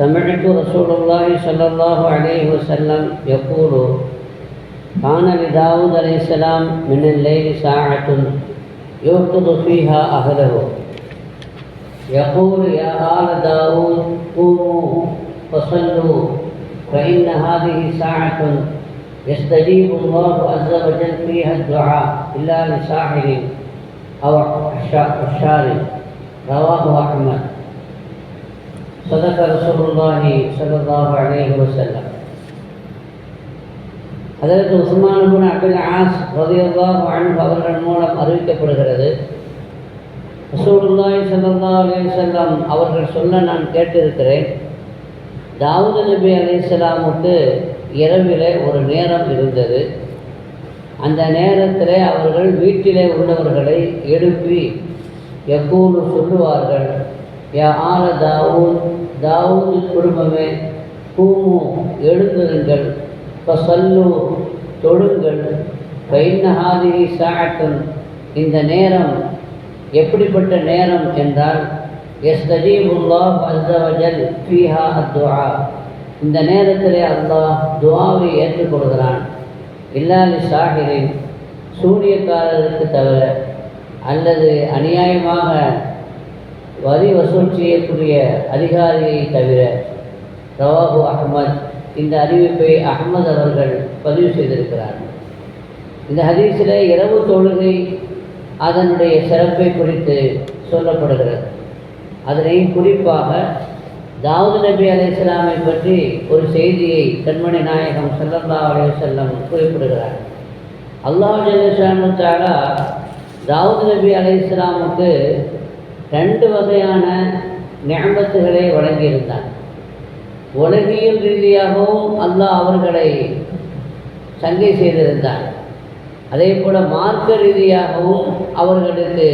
سمعت رسول الله صلى الله عليه وسلم يقول كان لداود عليه السلام من الليل ساعة يوقظ فيها أهله. يقول يا آل داود قوموا فصلوا فإن هذه ساعة يستجيب الله عز وجل فيها الدعاء إلا لساحر أو عشار رواه أحمد. صدق رسول الله صلى الله عليه وسلم அதற்கு உஸ்மான் அபின் ஆஸ் ரதியல்லாஹு அன்ஹு அவர்கள் மூலம் அறிவிக்கப்படுகிறது ரசூலுல்லாஹி ஸல்லல்லாஹு அலைஹி வஸல்லம் அவர்கள் சொல்ல நான் கேட்டிருக்கிறேன் தாவூது நபி அலைஹிஸ்ஸலாமுக்கு இரவிலே ஒரு நேரம் இருந்தது அந்த நேரத்தில் அவர்கள் வீட்டிலே உள்ளவர்களை எழுப்பி எப்போது சொல்லுவார்கள் யா ஆல தாவூத் தாவூது குடும்பமே கூமு எழுந்திருங்கள் பசல்லு தொழுங்கள் பைன்னஹாதிரி சாட்டன் இந்த நேரம் எப்படிப்பட்ட நேரம் என்றால் எஸ்தஜீபுல்லாஹ் அஸ்ஸவஜல் ஃபீஹா அத்வா இந்த நேரத்திலே அல்லாஹ் துவாவை ஏற்றுக்கொள்கிறான் இல்லாது சாகிரின் சூரியக்காரருக்கு தவிர அல்லது அநியாயமாக வரி வசூல் செய்யக்கூடிய அதிகாரியை தவிர ரவாபு அகமது இந்த அறிவிப்பை அகமது அவர்கள் பதிவு செய்திருக்கிறார்கள். இந்த ஹதீஸில் இரவு தொழுகை அதனுடைய சிறப்பை குறித்து சொல்லப்படுகிறது. அதனை குறிப்பாக தாவூது நபி அலி இஸ்லாமை பற்றி ஒரு செய்தியை கண்மணி நாயகம் சல்லல்லா அலைஹி செல்லம் குறிப்பிடுகிறார். அல்லாஹ் அலி தாலா தாவூது நபி அலி இஸ்லாமுக்கு ரெண்டு வகையான ஞாபகத்துகளை வழங்கியிருந்தார். உலகியல் ரீதியாகவும் அல்லாஹ் அவர்களை சங்கை செய்திருந்தார். அதே போல் மார்க்க ரீதியாகவும் அவர்களுக்கு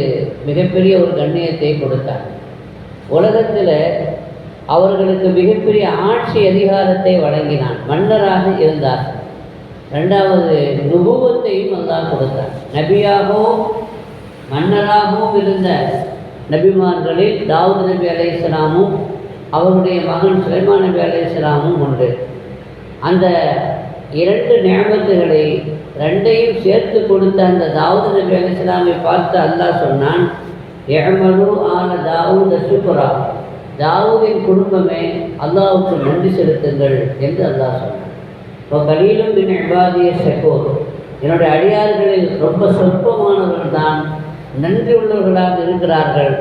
மிகப்பெரிய ஒரு கண்ணியத்தை கொடுத்தார். உலகத்தில் அவர்களுக்கு மிகப்பெரிய ஆட்சி அதிகாரத்தை வழங்கினான் மன்னராக இருந்தார். ரெண்டாவது நுபுவத்தையும் அல்லாஹ் கொடுத்தார். நபியாகவும் மன்னராகவும் இருந்த நபிமார்களில் தாவூத் நபி அலையாமும் அவருடைய மகன் சுலைமான் நபி அலையாமும் உண்டு. அந்த இரண்டு ஞாபகத்துகளை ரெண்டையும் சேர்த்து கொடுத்த அந்த தாவூத் நபி அலையாமை பார்த்து அல்லாஹ் சொன்னான் எமலு ஆன தாவூத சுப்புரா தாவூதின் குடும்பமே அல்லாவுக்கு நன்றி செலுத்துங்கள் என்று அல்லாஹ் சொன்னான். இப்போ கலீலும் பின் இபாதிய ஷெகோர். என்னுடைய அடியார்களில் ரொம்ப சொற்பமானவர்கள் தான் நன்றி உள்ளவர்களாக இருக்கிறார்கள்.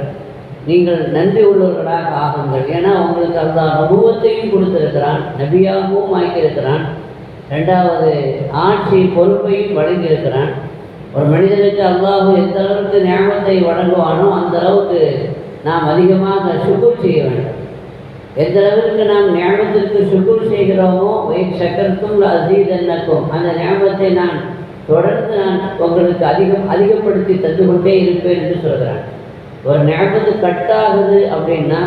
நீங்கள் நன்றி உள்ளவர்களாக ஆகுங்கள். ஏன்னா உங்களுக்கு அந்த அனுபவத்தையும் கொடுத்திருக்கிறான் நபியாகவும் ஆக்கியிருக்கிறான் ரெண்டாவது ஆட்சி பொறுப்பையும் வழங்கியிருக்கிறான். ஒரு மனிதனுக்கு அல்லாஹு எந்த அளவுக்கு ஞாபகத்தை வழங்குவானோ அந்த அளவுக்கு நாம் அதிகமாக சுக்குர் செய்ய வேண்டும். எந்த அளவிற்கு நாம் ஞாபகத்திற்கு சுக்குர் செய்கிறோமோ வயிற் சக்கரத்தும் அசீதன்னக்கும் அந்த ஞாபகத்தை நான் தொடர்ந்து நான் உங்களுக்கு அதிகம் அதிகப்படுத்தி தந்து கொண்டே இருப்பேன் என்று சொல்கிறான் ஒரு ஞாபகத்து கட்டாகுது அப்படின்னா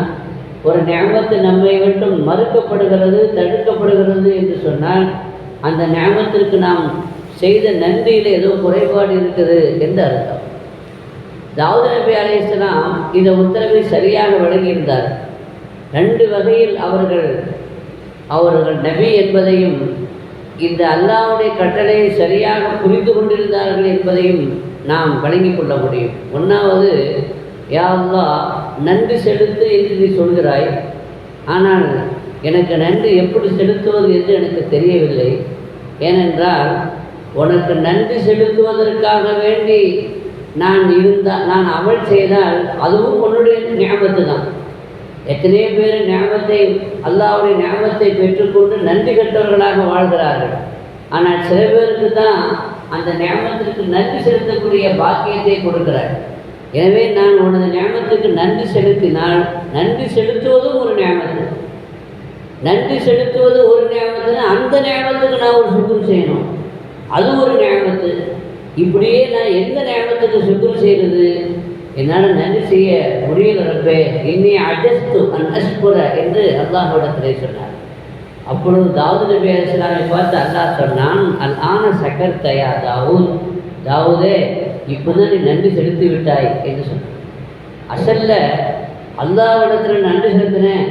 ஒரு ஞாபகத்து நம்மை விட்டும் மறுக்கப்படுகிறது தடுக்கப்படுகிறது என்று சொன்னால் அந்த ஞாபகத்திற்கு நாம் செய்த நன்றியில் ஏதோ குறைபாடு இருக்குது என்று அர்த்தம். தாவூத் நபி அலையாம் இந்த உத்தரவை சரியாக வழங்கியிருந்தார். ரெண்டு வகையில் அவர்கள் அவர்கள் நபி என்பதையும் இந்த அல்லாவுடைய கட்டளையை சரியாக புரிந்து கொண்டிருந்தார்கள் என்பதையும் நாம் வழங்கிக் கொள்ள முடியும். ஒன்றாவது யா அல்லா நன்றி செலுத்து என்று நீ சொல்கிறாய். ஆனால் எனக்கு நன்றி எப்படி செலுத்துவது என்று எனக்கு தெரியவில்லை. ஏனென்றால் உனக்கு நன்றி செலுத்துவதற்காக வேண்டி நான் இருந்தால் நான் அமல் செய்தால் அதுவும் உன்னுடைய ஞாபகத்து தான் எத்தனையோ பேர் ஞாபகத்தை அல்லாவுடைய ஞாபகத்தை பெற்றுக்கொண்டு நன்றி கட்டவர்களாக வாழ்கிறார்கள். ஆனால் சில பேருக்கு தான் அந்த ஞாபகத்திற்கு நன்றி செலுத்தக்கூடிய பாக்கியத்தை கொடுக்கிறார். எனவே நான் உனது ஞாபகத்துக்கு நன்றி செலுத்தினால் நன்றி செலுத்துவதும் ஒரு ஞாபகத்து. நன்றி செலுத்துவது ஒரு ஞாபகத்துனா அந்த ஞாபகத்துக்கு நான் ஒரு சுக்குர் செய்யணும். அது ஒரு ஞாபகத்து. இப்படியே நான் எந்த ஞாபகத்துக்கு சுக்குர் செய்கிறது என்னால் நன்றி செய்ய முடியல ரப்பே. இன்னி அஜஸ்து அன் அஷ்புர என்று அல்லாஹோடத்திலே சொன்னார். அப்பொழுது தாவூத் நபி அலிஸ்லாமை பார்த்து அல்லாஹ் சொன்னான் அல் ஆன சக்கர் தயா தாவூத்? தாவூதே இப்போதான் நீ நன்றி செலுத்தி விட்டாய் என்று சொன்னான் அசல்ல அல்லாவிடத்தில் நன்றி செலுத்தினேன்.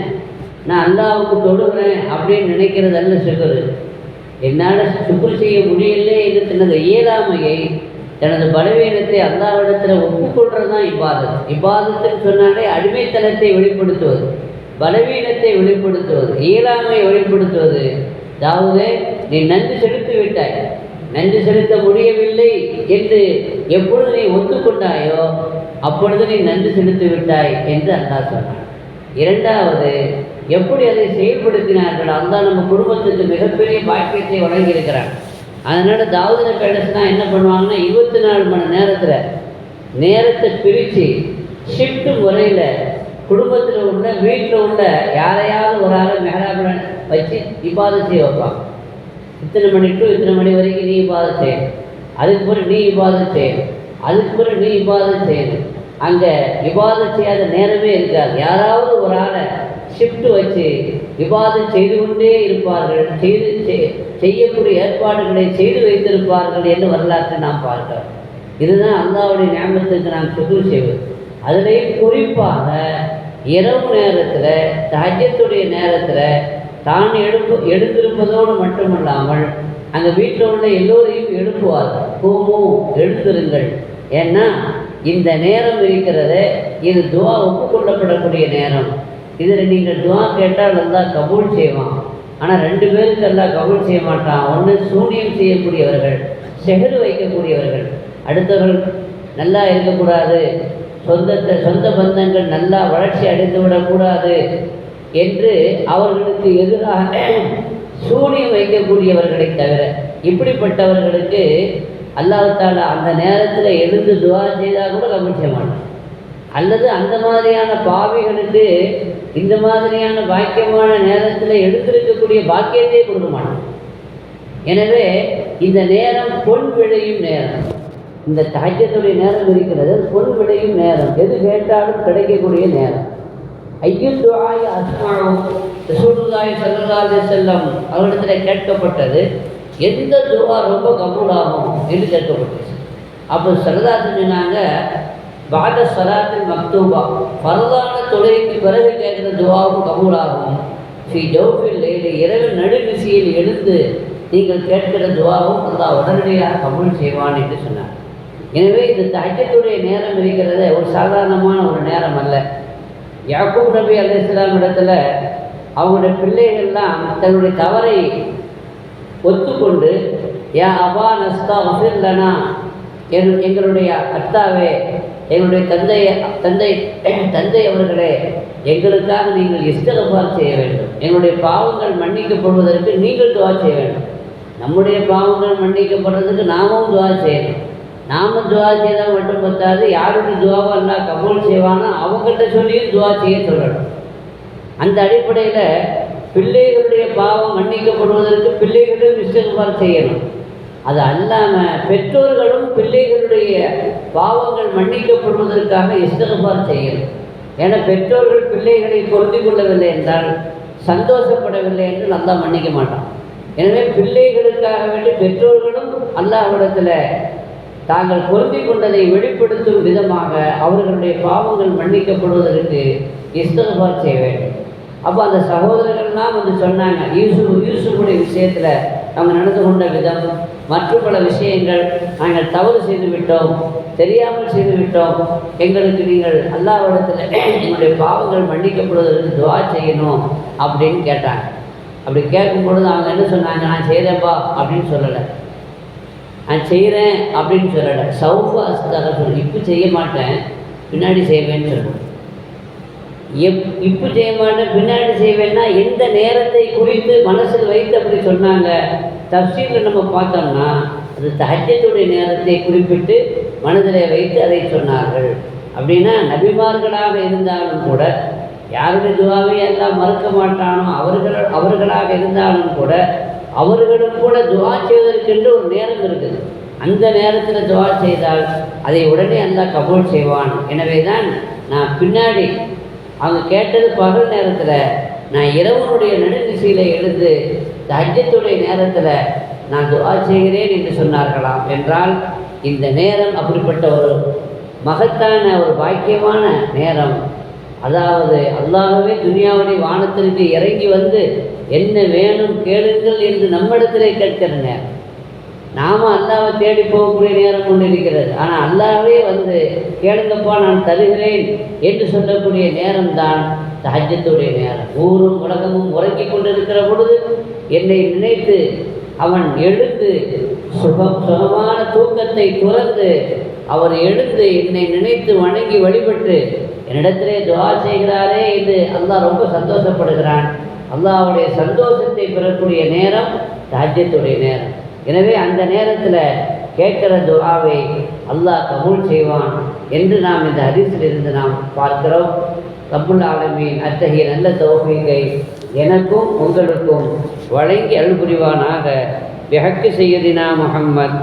நான் அல்லாவுக்கு தொழுகிறேன் அப்படின்னு நினைக்கிறது அல்ல என்னால் சுக்குர் செய்ய முடியல என்று தனது இயலாமையை எனது பலவீனத்தை அல்லாவிடத்தில் ஒப்புக்கொள்றது தான் இபாதத். இபாதத்துன்னு சொன்னாலே அடிமைத்தனத்தை வெளிப்படுத்துவது பலவீனத்தை வெளிப்படுத்துவது இயலாமையை வெளிப்படுத்துவது. அதாவது நீ நன்றி செலுத்தி விட்டாய். நன்றி செலுத்த முடியவில்லை என்று எப்பொழுது நீ ஒத்துக்கொண்டாயோ அப்பொழுது நீ நன்றி செலுத்தி விட்டாய் என்று அல்லா சொன்னான். இரண்டாவது எப்படி அதை செயல்படுத்தினார்கள்? அந்த நம்ம குடும்பத்துக்கு மிகப்பெரிய பாக்கியத்தை வழங்கியிருக்கிறான். அதனால் தாவூத பேடஸ்னா என்ன பண்ணுவாங்கன்னா இருபத்தி நாலு மணி நேரத்தில் நேரத்தை பிரித்து ஷிஃப்ட் முறையில் குடும்பத்தில் உள்ள வீட்டில் உள்ள யாரையாவது ஒரு ஆளை மெஹராபில் வச்சு இபாதம் செய்ய வைப்பான். இத்தனை மணி டு இத்தனை மணி வரைக்கும் நீ இபாதம் செய்யணும் அதுக்கு பிறகு நீ இபாதம் செய்யணும் அதுக்கு பிறகு நீ இபாதம் செய்யணும் அங்கே இபாதம் செய்யாத நேரமே இருக்காது. யாராவது ஒரு ஆளை ஷிஃப்ட் வச்சு விவாதம் செய்து கொண்டே இருப்பார்கள் செய்து செய்யக்கூடிய ஏற்பாடுகளை செய்து வைத்திருப்பார்கள் என்று வரலாற்றை நாம் பார்க்கிறோம் இதுதான் அல்லாவுடைய ஞாபகத்துக்கு நாம் சுகுர் செய்வது. அதிலேயும் குறிப்பாக இரவு நேரத்தில் தஜத்துடைய நேரத்தில் தான் எழுப்பு எழுந்திருப்பதோடு மட்டுமல்லாமல் அந்த வீட்டில் உள்ள எல்லோரையும் எழுப்புவார் கூமோ எழுந்திருங்கள். ஏன்னா இந்த நேரம் இருக்கிறது இது துவா ஒப்புக்கொள்ளப்படக்கூடிய நேரம். இதில் நீங்கள் துவா கேட்டால் நல்லா கபூல் செய்வான். ஆனால் ரெண்டு பேருக்கு நல்லா கபூல் செய்ய மாட்டான். ஒன்று சூனியம் செய்யக்கூடியவர்கள் செகரு வைக்கக்கூடியவர்கள். அடுத்தவர்கள் நல்லா இருக்கக்கூடாது. சொந்தத்தை சொந்த பந்தங்கள் நல்லா வளர்ச்சி அடைந்து விடக்கூடாது என்று அவர்களுக்கு எதிராக சூனியம் வைக்கக்கூடியவர்களை தவிர இப்படிப்பட்டவர்களுக்கு அல்லாஹ் அந்த நேரத்தில் எழுந்து துவா செய்தால் கூட கபூல் செய்ய மாட்டான். அல்லது அந்த மாதிரியான பாவிகளுக்கு இந்த மாதிரியான பாக்கியமான நேரத்தில் எடுத்திருக்கக்கூடிய பாக்கியத்தை கொடுக்க மாட்டான் எனவே இந்த நேரம் பொன் விளையும் நேரம். இந்த தாக்கியத்துடைய நேரம் இருக்கிறது பொன் விளையும் நேரம். எது கேட்டாலும் கிடைக்கக்கூடிய நேரம். ஐயும் துவாய் அஸ்மாவும் ரசூலுல்லாஹி ஸல்லல்லாஹு செல்லம் அவரிடத்தில் கேட்கப்பட்டது எந்த துவா ரொம்ப கபூலாகும்? என்று கேட்கப்பட்டது. அப்போ சரதா சொன்னாங்க பாத சலாத்தில் மக்தூபா பரவான தொழுகைக்கு பிறகு கேட்குற துவாவும் கபூலாகும். ஸ்ரீ ஜவுஃபில் லைலி இரவு நடுநிசையில் எழுந்து நீங்கள் கேட்கிற துவாவும் அல்லாஹ் உடனடியாக கபூல் செய்வான் என்று சொன்னார். எனவே இந்த தஹஜத்துடைய நேரம் இருக்கிறது. ஒரு சாதாரணமான ஒரு நேரம் அல்ல. யாக்கூப் நபி அலைஹிஸ்ஸலாம் இடத்துல அவங்களுடைய பிள்ளைகள்லாம் தன்னுடைய தவறை ஒத்துக்கொண்டு ஏன் அபா நஸ்தா லனா என் எங்களுடைய அத்தாவே எங்களுடைய தந்தை தந்தை தந்தை அவர்களே எங்களுக்காக நீங்கள் இஷ்டகபார் செய்ய வேண்டும். எங்களுடைய பாவங்கள் மன்னிக்கப்படுவதற்கு நீங்கள் துவா செய்ய வேண்டும். நம்முடைய பாவங்கள் மன்னிக்கப்படுறதுக்கு நாமும் துவா செய்யணும். நாம துவா செய்தால் மட்டும் பத்தாது. யாருடைய துவாவோ எல்லாம் கபூல் செய்வானோ அவங்ககிட்ட சொல்லியும் துவா செய்ய சொல்லணும். அந்த அடிப்படையில் பிள்ளைகளுடைய பாவம் மன்னிக்கப்படுவதற்கு பிள்ளைகளும் இஷ்டகபார் செய்யணும். அது அல்லாமல் பெற்றோர்களும் பிள்ளைகளுடைய பாவங்கள் மன்னிக்கப்படுவதற்காக இஸ்தகபார் செய்யணும். ஏன்னா பெற்றோர்கள் பிள்ளைகளை பொருந்தி கொள்ளவில்லை என்றால் சந்தோஷப்படவில்லை என்று நல்லா மன்னிக்க மாட்டான். எனவே பிள்ளைகளுக்காக வேண்டி பெற்றோர்களும் அல்லாஹிடத்தில் தாங்கள் பொருந்தி கொண்டதை வெளிப்படுத்தும் விதமாக அவர்களுடைய பாவங்கள் மன்னிக்கப்படுவதற்கு இஸ்தகபார் செய்ய வேண்டும். அப்போ அந்த சகோதரர்கள்லாம் வந்து சொன்னாங்க யூசுப் யூசுஃபுடைய விஷயத்தில் அவங்க நடந்து கொண்ட விதம் மற்ற பல விஷயங்கள் நாங்கள் தவறு செய்து விட்டோம் தெரியாமல் செய்து விட்டோம் எங்களுக்கு நீங்கள் அல்லாவிடத்தில் எங்களுடைய பாவங்கள் மன்னிக்கப்படுவதற்கு துவா செய்யணும் அப்படின்னு கேட்டாங்க. அப்படி கேட்கும் பொழுது அவங்க என்ன சொன்னாங்க? நான் செய்கிறேன்ப்பா அப்படின்னு சொல்லலை. நான் செய்கிறேன் அப்படின்னு சொல்லலை. சௌஃபா அஸ்தாக சொல்லு இப்போ செய்ய மாட்டேன் பின்னாடி செய்வேன்னு சொல்லணும் எப் இப்போ செய்ய மாட்டேன் பின்னாடி செய்வேன்னா எந்த நேரத்தை குறித்து மனசில் வைத்து அப்படி சொன்னாங்க? தப்சீலில் நம்ம பார்த்தோம்னா அது தஹஜத்துடைய நேரத்தை குறிப்பிட்டு மனதில் வைத்து அதை சொன்னார்கள். அப்படின்னா நபிமார்களாக இருந்தாலும் கூட யாருடைய துவாவை எல்லாம் மறுக்க மாட்டானோ அவர்கள் அவர்களாக இருந்தாலும் கூட அவர்களும் கூட துவா செய்வதற்கென்று ஒரு நேரம் இருக்குது. அந்த நேரத்தில் துவா செய்தால் அதை உடனே அந்த கபூல் செய்வான். எனவே தான் நான் பின்னாடி அவங்க கேட்டது பகல் நேரத்தில் நான் இரவனுடைய நடுநிசையில் எழுந்து தஜ்ஜத்துடைய நேரத்தில் நான் துவா செய்கிறேன் என்று சொன்னார்களாம். என்றால் இந்த நேரம் அப்படிப்பட்ட ஒரு மகத்தான ஒரு பாக்கியமான நேரம். அதாவது அல்லாகவே துனியாவுடைய வானத்திற்கு இறங்கி வந்து என்ன வேணும் கேளுங்கள் என்று நம்மிடத்திலே கேட்கிற நேரம். நாம அல்லாவை தேடி போகக்கூடிய நேரம் கொண்டு இருக்கிறது ஆனால் அல்லாவே வந்து கேளுங்கப்பா நான் தருகிறேன் என்று சொல்லக்கூடிய நேரம்தான் தஹஜத்துடைய நேரம். ஊரும் உலகமும் உறங்கிக் கொண்டிருக்கிற பொழுது என்னை நினைத்து அவன் எழுந்து சுகம் சுகமான தூக்கத்தை துறந்து அவர் எழுந்து என்னை நினைத்து வணங்கி வழிபட்டு என்னிடத்திலே துவா செய்கிறாரே என்று அல்லாஹ் ரொம்ப சந்தோஷப்படுகிறான். அல்லாஹுடைய சந்தோஷத்தை பெறக்கூடிய நேரம் ராஜ்யத்துடைய நேரம். எனவே அந்த நேரத்தில் கேட்கிற துவாவை அல்லாஹ் கபூல் செய்வான் என்று நாம் இந்த ஹதீஸில் நாம் பார்க்கிறோம். ரப்புல் ஆலமீன் அத்தகைய நல்ல தௌஃபீகை எனக்கும் உங்களுக்கும் வழங்கி அருள் புரிவானாக. பிஹக்கு செய்யதினா முகம்மத்